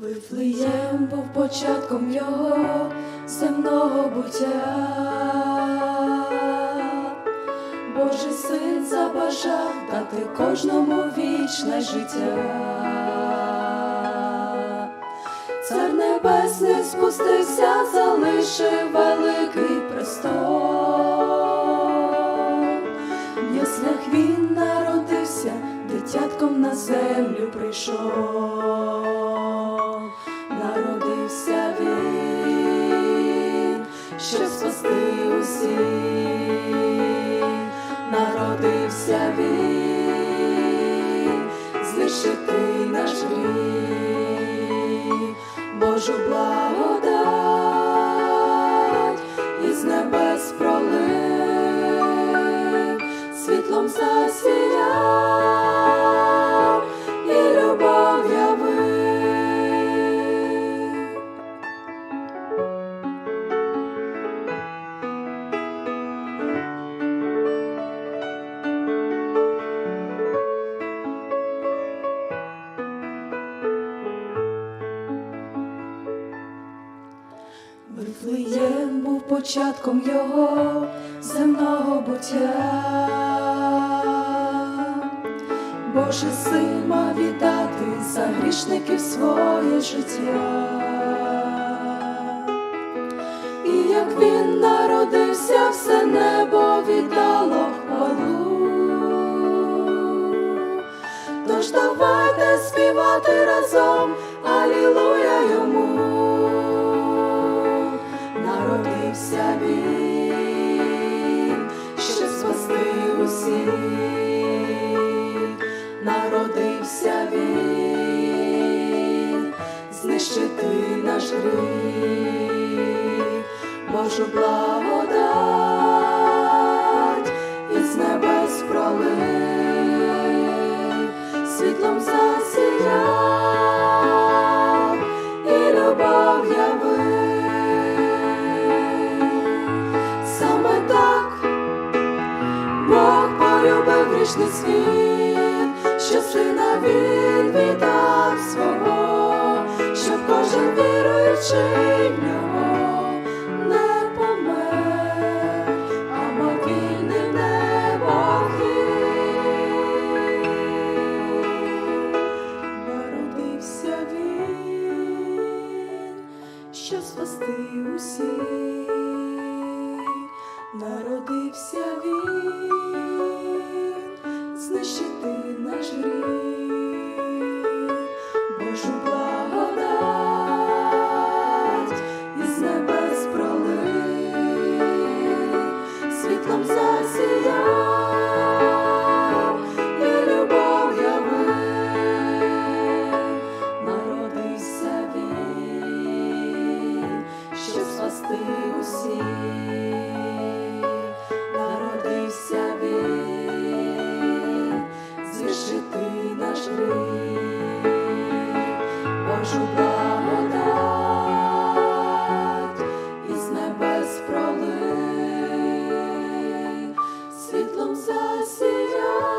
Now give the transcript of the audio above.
Вифлеєм був початком його земного буття. Божий син забажав дати кожному вічне життя. Цар небесний спустився, залишив великий престол. В яслях він народився, дитятком на землю прийшов. Щоб спасти усіх. Народився він, знищити наш гріх, Божу благодать із небес пролив, світлом засіяв Вифлеєм був початком його земного буття. Божий син мав віддати за грішників своє життя. І як він народився, все небо віддало хвалу. Тож давайте співати разом, Алілуя йому. Наш гріх, Божу благодать із небес пролив, світлом засіяв і любов явив. Саме так Бог полюбив грішний світ, що сина він віддав свого, eternal. Божу благодать із небес пролив, світлом засіяв.